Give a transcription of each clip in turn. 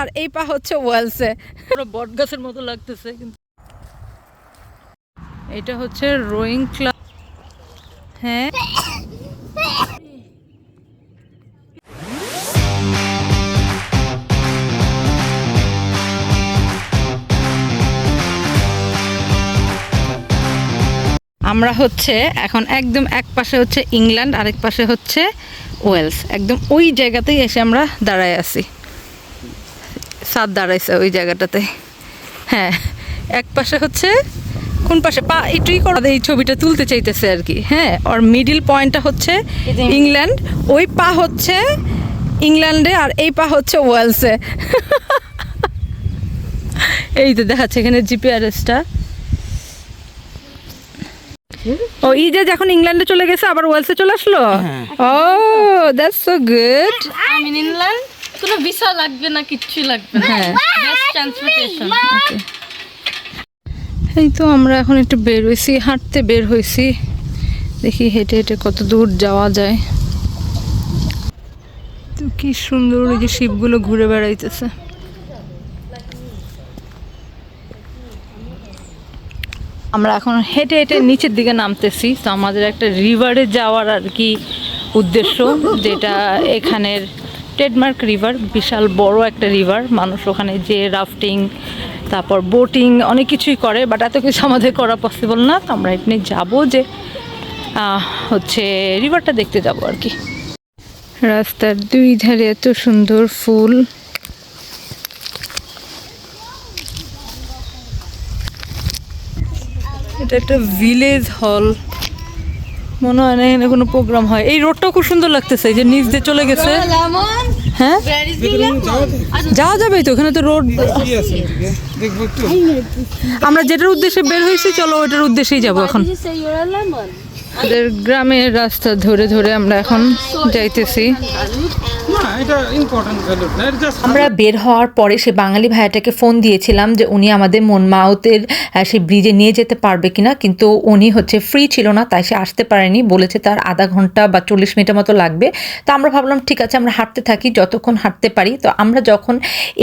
আর এই পা হচ্ছে ওয়েলসে। পুরো বট গাছের মতো লাগতেছে কিন্তু এটা হচ্ছে রোয়িং ক্লাব হ্যাঁ। আমরা হচ্ছে এখন একদম এক পাশে হচ্ছে ইংল্যান্ড আরেক পাশে হচ্ছে ওয়েলস। একদম ওই জায়গাতেই এসে আমরা দাঁড়ায় আছি। সাদ দাঁড়াইছে ওই জায়গাটাতে। হ্যাঁ এক পাশে হচ্ছে কোন পাশে? পা এটুই করা। এই ছবিটা তুলতে চাইতেছে আর কি। হ্যাঁ ওর মিডিল পয়েন্টটা হচ্ছে ইংল্যান্ড ওই পা হচ্ছে ইংল্যান্ডে আর এই পা হচ্ছে ওয়েলসে এই তো দেখাচ্ছে এখানে জিপিআরএসটা ও ইজেজ এখন ইংল্যান্ডে চলে গেছে আবার ওয়েলসে চলে আসলো? ও that's so good I mean England কোনো ভিসা লাগবে না কিচ্ছুই লাগবে না। হ্যাঁ। ট্রান্সপোর্টেশন এই তো আমরা এখন একটু বের হয়েছি হাঁটতে বের হয়েছি। দেখি হেঁটে হেঁটে কত দূর যাওয়া যায়। তো কি সুন্দর ওই যে শিপগুলো ঘুরে বেড়াইতেছে। আমরা এখন হেঁটে হেঁটে নিচের দিকে নামতেছি। তো আমাদের একটা রিভারে যাওয়ার আর কি উদ্দেশ্য যেটা এখানের ট্রেডমার্ক রিভার বিশাল বড় একটা রিভার মানুষ ওখানে যে রাফটিং তারপর বোটিং অনেক কিছুই করে বাট এত কিছু আমাদের করা পসিবল না, তো আমরা এখানে যাব যে হচ্ছে রিভারটা দেখতে যাব আর কি। রাস্তার দুই ধারে এত সুন্দর ফুল। এটা একটা ভিলেজ হল মনে হয় না এখানে কোনো প্রোগ্রাম হয়। এই রোডটাও খুব সুন্দর লাগতেছে যে নিচ দিয়ে চলে গেছে। হ্যাঁ? যাওয়া যাবে? তো ওখানে তো রোড আমরা যেটার উদ্দেশ্যে বের হয়েছি চলো ওটার উদ্দেশ্যেই যাব এখন। আমাদের গ্রামের রাস্তা ধরে ধরে আমরা এখন যাইতেছি। এটা ইম্পর্টেন্ট ভ্যালু না এটা জাস্ট আমরা বের হওয়ার পরে সে বাঙালি ভাইয়াটাকে ফোন দিয়েছিলাম যে উনি আমাদের মনমাউতের আহ, সেই ব্রিজে নিয়ে যেতে পারবে কিনা কিন্তু উনি হচ্ছে ফ্রি ছিল না তাই সে আসতে পারেনি বলেছে তার আধা ঘণ্টা বা চল্লিশ মিনিটের মতো লাগবে। তো আমরা ভাবলাম ঠিক আছে আমরা হাঁটতে থাকি যতক্ষণ হাঁটতে পারি। তো আমরা যখন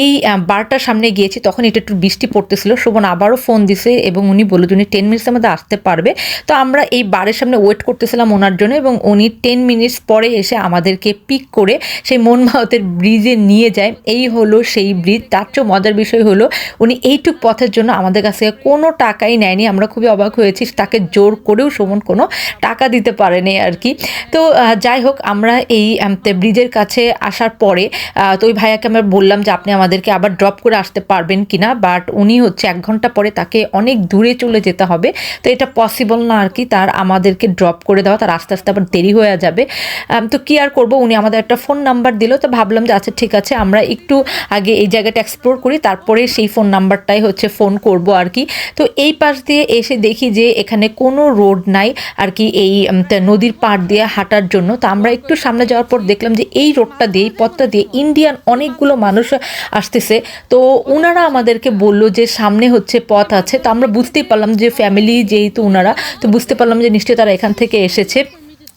এই বারটার সামনে গিয়েছি তখন এটা একটু বৃষ্টি পড়তেছিল। শোভন আবারও ফোন দিছে এবং উনি বলল যে উনি টেন মিনিটসের মধ্যে আসতে পারবে। তো আমরা এই বারের সামনে ওয়েট করতেছিলাম ওনার জন্য এবং উনি টেন মিনিটস পরে এসে আমাদেরকে পিক করে সেই মনমাহতের ব্রিজে নিয়ে যায়। এই হলো সেই ব্রিজ তার চেয়েও মজার বিষয় হলো, উনি এইটুক পথের জন্য আমাদের কাছ কোনো টাকাই নেয়নি। আমরা খুবই অবাক হয়েছি, তাকে জোর করেও সুমন কোনো টাকা দিতে পারেনি আর কি। তো যাই হোক, আমরা এই ব্রিজের কাছে আসার পরে তো ওই ভাইয়াকে আমরা বললাম যে, আপনি আমাদেরকে আবার ড্রপ করে আসতে পারবেন কি না? বাট উনি হচ্ছে এক ঘণ্টা পরে তাকে অনেক দূরে চলে যেতে হবে। তো এটা পসিবল না আর কি। তার আমাদেরকে ড্রপ করে দেওয়া। তার আস্তে আস্তে আবার দেরি হয়ে যাবে। তো কি আর করব? উনি আমাদের একটা ফোন নাম্বার দিল। তো ভাবলাম যে আচ্ছা ঠিক আছে, আমরা একটু আগে এই জায়গাটা এক্সপ্লোর করি, তারপরে সেই ফোন নাম্বারটাই হচ্ছে ফোন করব আর কি। তো এই পাশ দিয়ে এসে দেখি যে, এখানে কোনো রোড নাই আর কি এই নদীর পাড় দিয়ে হাঁটার জন্য। তো আমরা একটু সামনে যাওয়ার পর দেখলাম যে, এই রোডটা দিয়ে, এই পথটা দিয়ে ইন্ডিয়ান অনেকগুলো মানুষ আসতেছে। তো ওনারা আমাদেরকে বলল যে, সামনে হচ্ছে পথ আছে। তো আমরা বুঝতেই পারলাম যে ফ্যামিলি যেহেতু ওনারা তো বুঝতে পারলাম যে, নিশ্চয়ই তারা এখান থেকে এসেছে।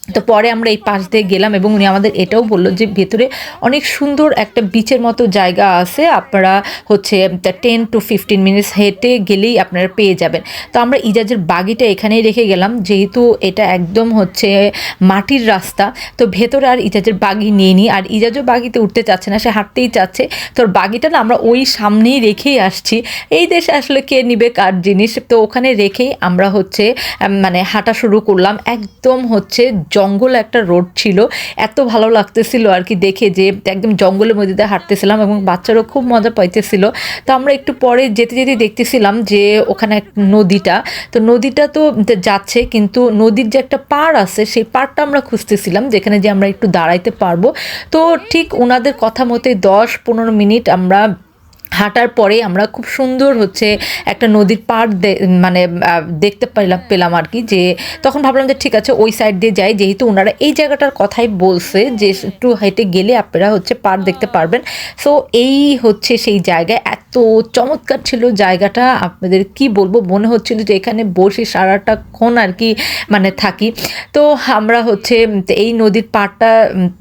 তো পরে আমরা এই পাশ দিয়ে গেলাম এবং উনি আমাদের এটাও বলল যে ভেতরে অনেক সুন্দর একটা বিচের মতো জায়গা আছে। আপনারা হচ্ছে টেন টু ফিফটিন মিনিটস হেঁটে গেলেই আপনারা পেয়ে যাবেন। তো আমরা ইজাজের বাগিটা এখানেই রেখে গেলাম। যেহেতু এটা একদম হচ্ছে মাটির রাস্তা, তো ভেতরে আর ইজাজের বাগি নিয়ে নিই আর ইজাজও বাগিতে উঠতে চাচ্ছে না, সে হাঁটতেই চাচ্ছে। তোর বাগিটা না আমরা ওই সামনেই রেখেই আসছি। এই দেশে আসলে কে নিবে, কার জিনিস? তো ওখানে রেখেই আমরা হচ্ছে মানে হাঁটা শুরু করলাম। একদম হচ্ছে জঙ্গল একটা রোড ছিল। এত ভালো লাগতেছিল আর কি দেখে যে একদম জঙ্গলের মধ্যে দিয়ে হাঁটতেছিলাম এবং বাচ্চারাও খুব মজা পাইতেছিল। তো আমরা একটু পরে যেতে যেতে দেখতেছিলাম যে ওখানে এক নদীটা। তো নদীটা তো যাচ্ছে কিন্তু নদীর যে একটা পাড় আছে সেই পাড়টা আমরা খুঁজতেছিলাম যেখানে যে আমরা একটু দাঁড়াইতে পারব। তো ঠিক ওনাদের কথা মতে দশ পনেরো মিনিট আমরা হাঁটার পরে আমরা খুব সুন্দর হচ্ছে একটা নদীর পাড় দে- মানে দেখতে পেলাম পেলাম আর কি যে তখন ভাবলাম যে ঠিক আছে ওই সাইড দিয়ে যাই। যেহেতু ওনারা এই জায়গাটার কথাই বলছে যে একটু হেঁটে গেলে আপনারা হচ্ছে পাড় দেখতে পারবেন। সো এই হচ্ছে সেই জায়গা এত চমৎকার ছিল জায়গাটা। আপনাদের কি বলব? মনে হচ্ছিল যে এখানে বসে সারাটাক্ষণ আর কি মানে থাকি। তো আমরা হচ্ছে এই নদীর পাড়টা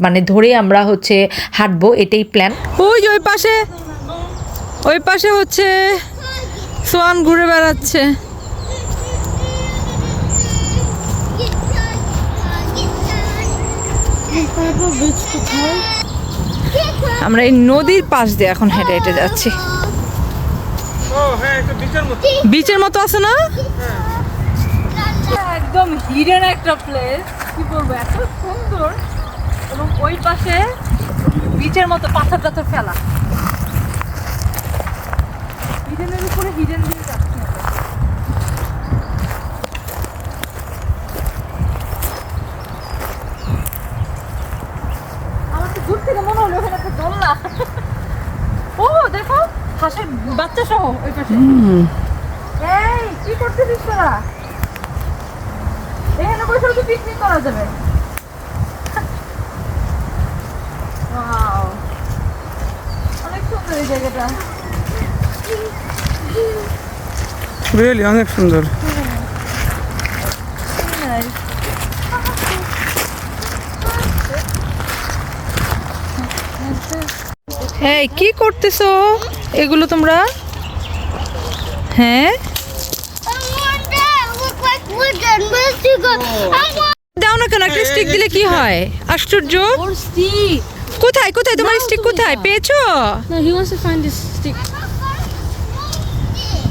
মানে ধরে আমরা হচ্ছে হাঁটবো। এটাই প্ল্যান ওই ওই পাশে। ওই পাশে হচ্ছে সোয়ান ঘুরে বেড়াচ্ছে। আমরা এই নদীর পাশ দিয়ে এখন হেঁটে হেঁটে যাচ্ছি। বিচের মতো আছে না? একদম হিডেন একটা প্লেস কি বলব, এত সুন্দর। এবং ওই পাশে বিচের মতো পাথর টাথর ফেলা। হিডেনের উপরে হিডেন দিয়ে যাচ্ছি। আমার তো দূর থেকে মনে হলো ওখানে একটা দোলনা ও দেখো হাঁসের বাচ্চা সহ ওই পাশে। এই কি করতেছিস তোরা? এখানে বসে তো পিকনিক করা যাবে. অনেক সুন্দর এই জায়গাটা। রিয়েলি অনেক সুন্দর। এই কি করতেছো? এগুলো তোমরা? হ্যাঁ? দাও না কেন একটা স্টিক দিলে কি হয়? আশ্চর্য। কোথায় কোথায়? তোমার স্টিক কোথায়? পেয়েছ? No, he wants to find this stick. ওই যেটা না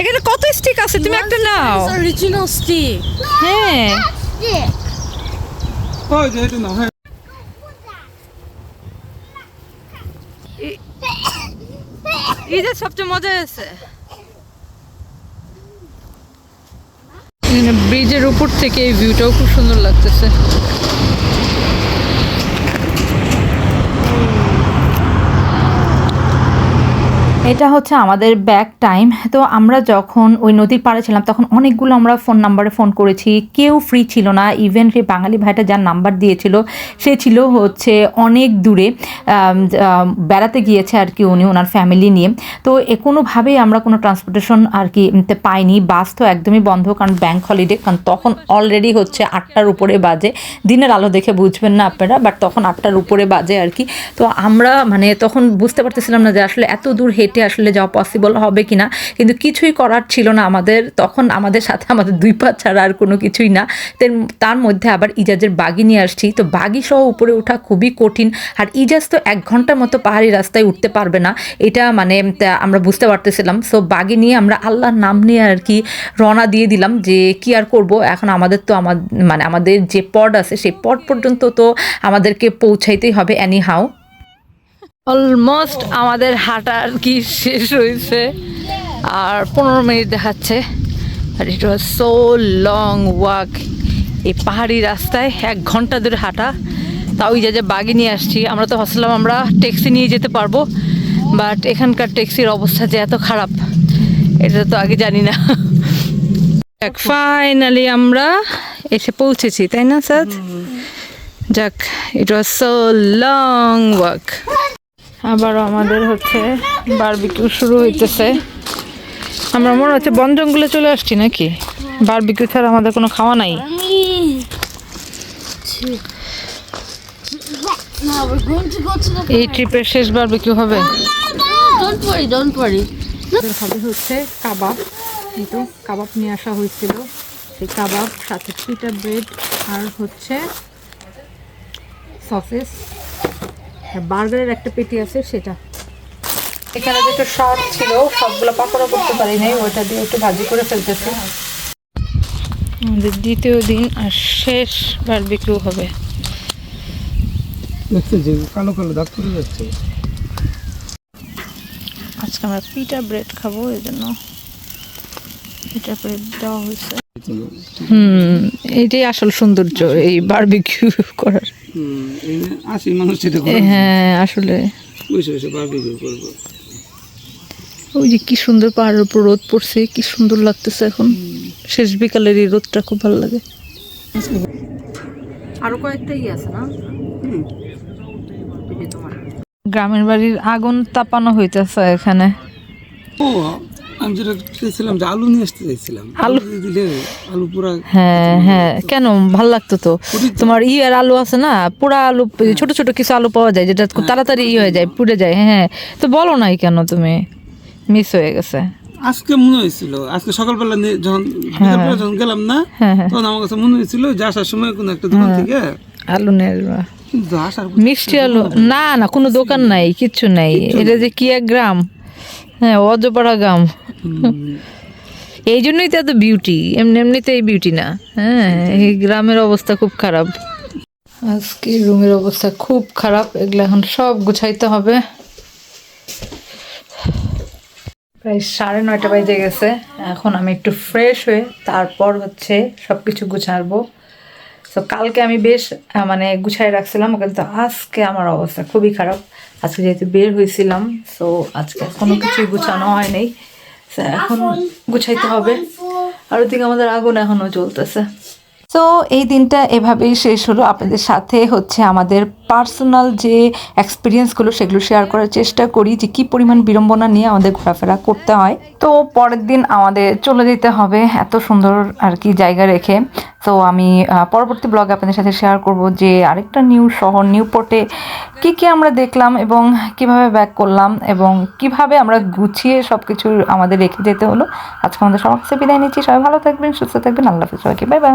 এখানে কত স্টিক আছে? তুমি একটা নাও। original stick. হ্যাঁ। হ্যাঁ ঈদের সবচেয়ে মজা আছে ব্রিজের উপর থেকে এই ভিউটাও খুব সুন্দর লাগতেছে। এটা হচ্ছে আমাদের ব্যাক টাইম তো আমরা যখন ওই নদীর পাড়ে ছিলাম, তখন অনেকগুলো আমরা ফোন নাম্বারে ফোন করেছি। কেউ ফ্রি ছিল না। ইভেন সেই বাঙালি ভাইটা যার নাম্বার দিয়েছিল, সে ছিল হচ্ছে অনেক দূরে বেড়াতে গিয়েছে আর কি উনি, ওনার ফ্যামিলি নিয়ে। তো এ কোনোভাবেই আমরা কোনো ট্রান্সপোর্টেশন আর কি পাইনি। বাস তো একদমই বন্ধ, কারণ ব্যাংক হলিডে কারণ তখন অলরেডি হচ্ছে আটটার উপরে বাজে। দিনের আলো দেখে বুঝবেন না আপনারা বাট তখন আটটার উপরে বাজে আর কি। তো আমরা মানে তখন বুঝতে পারতেছিলাম না যে আসলে এত দূর হেঁটে আসলে যাওয়া পসিবল হবে কিনা, কিন্তু কিছুই করার ছিল না আমাদের। তখন আমাদের সাথে আমাদের দুই পা ছাড়া আর কোনো কিছুই না। তার মধ্যে আবার ইজাজের বাগি নিয়ে আসছি। তো বাগি সহ উপরে ওঠা খুবই কঠিন। আর ইজাজ তো এক ঘণ্টার মতো পাহাড়ি রাস্তায় উঠতে পারবে না। এটা মানে আমরা বুঝতে পারতেছিলাম। সো বাগি নিয়ে আমরা আল্লাহর নাম নিয়ে আর কি রওনা দিয়ে দিলাম যে, কি আর করব? এখন আমাদের তো আমার মানে আমাদের যে পড আছে সেই পড পর্যন্ত তো আমাদেরকে পৌঁছাইতেই হবে অ্যানি হাউ অলমোস্ট আমাদের হাঁটা আর কি শেষ হয়েছে। আর পনেরো মিনিট দেখাচ্ছে। আর it was so long walk এই পাহাড়ি রাস্তায় এক ঘণ্টা ধরে হাঁটা। তাও ওই যা যা বাগি নিয়ে আসছি আমরা তো ভাবছিলাম আমরা ট্যাক্সি নিয়ে যেতে পারব। বাট এখানকার ট্যাক্সির অবস্থা যে এত খারাপ এটা তো আগে জানি না। ফাইনালি আমরা এসে পৌঁছেছি তাই না স্যার যাক it was so long walk আবারও আমাদের হচ্ছে বারবিকিউ শুরু হইতেছে। আমরা মনে হচ্ছে বন জঙ্গলে চলে আসছি নাকি? বারবিকিউ ছাড়া আমাদের কোনো খাওয়া নাই. এই ট্রিপের শেষ বারবিকিউ হবে। হবে হচ্ছে কাবাব। এই তো কাবাব নিয়ে আসা হয়েছিল। সেই কাবাব সাথে পিটা ব্রেড আর হচ্ছে সসেস বার্গারের একটা পেটি আছে সেটা। এখানে যেটা শর্ট ছিল সবগুলো পাকোড়া করতে পারি নাই ওইটা দিয়ে একটু ভাজি করে ফেলতেছে। আমাদের দ্বিতীয় দিন আর শেষ বারবিকিউ হবে। দেখতে যে কালো কালো দাগ পড়ে যাচ্ছে। আজকে আমরা পিটা ব্রেড খাব এই জন্য পিটা ব্রেড দেওয়া হয়েছে। হুম এইটাই আসল সৌন্দর্য এই বারবিকিউ করার। আসি মানুষ সেটা হ্যাঁ আসলে। বসে বসে বারবিকিউ করব। ওই যে কি সুন্দর পাহাড়ের উপর রোদ পড়ছে কি সুন্দর লাগতেছে এখন। শেষ বিকালের এই রোদটা খুব ভালো লাগে। আরও কয়েকটা ই আছে না? গ্রামের বাড়ির আগুন তাপানো হইতেছে এখানে। ও আমি যেটা চেয়েছিলাম যে আলু নিয়ে আসতে চাইছিলাম। আলু? দিলে আলু পুরা হ্যাঁ হ্যাঁ কেন? ভালো লাগতো তো। তোমার ই আর আলু আছে না পুরা আলু ছোট ছোট কিছু আলু পাওয়া যায় যেটা খুব তাড়াতাড়ি ই হয়ে যায় পুড়ে যায় হ্যাঁ তো বলো নাই কেন তুমি? মিস হয়ে গেছে। আজকে মনে হয়েছিল আজকে সকালবেলা যখন যখন গেলাম না হ্যাঁ হ্যাঁ। তখন আমার কাছে মনে হয়েছিল যে আসার সময় কোনো একটা দোকান থেকে আলু কিন্তু মিষ্টি আলু? না না কোনো দোকান নাই কিচ্ছু নাই। এটা যে কি এক গ্রাম? হ্যাঁ অজপাড়া গ্রাম এই জন্যই তো এত বিউটি এমনি এমনিতে এই বিউটি না। হ্যাঁ এই গ্রামের অবস্থা খুব খারাপ। আজকে রুমের অবস্থা খুব খারাপ এগুলো এখন সব গুছাইতে হবে। প্রায় সাড়ে নয়টা বাজে গেছে। এখন আমি একটু ফ্রেশ হয়ে তারপর হচ্ছে সব কিছু গুছাবো। তো কালকে আমি বেশ মানে গুছাই রাখছিলাম কিন্তু আজকে আমার অবস্থা খুবই খারাপ। আজকে যেহেতু বের হয়েছিলাম সো আজকে কোনো কিছুই গুছানো হয়নি। So, এখন গুছাইতে হবে। আর ওদিকে আমাদের আগুন এখনও চলতেছে তো এই দিনটা এভাবেই শেষ হলো। আপনাদের সাথে হচ্ছে আমাদের পার্সোনাল যে এক্সপিরিয়েন্সগুলো সেগুলো শেয়ার করার চেষ্টা করি যে কী পরিমাণ বিড়ম্বনা নিয়ে আমাদের ঘোরাফেরা করতে হয়। তো পরের দিন আমাদের চলে যেতে হবে এত সুন্দর আর কি জায়গা রেখে। তো আমি পরবর্তী ব্লগে আপনাদের সাথে শেয়ার করব যে আরেকটা নিউ শহর নিউ পোর্টে কী কী আমরা দেখলাম এবং কীভাবে ব্যাক করলাম এবং কীভাবে আমরা গুছিয়ে সব কিছু আমাদের রেখে যেতে হলো। আজকে আমাদের সমাজে বিদায় নিচ্ছি। সবাই ভালো থাকবেন, সুস্থ থাকবেন। আল্লাহ হাফিজ। সবাইকে বাই বাই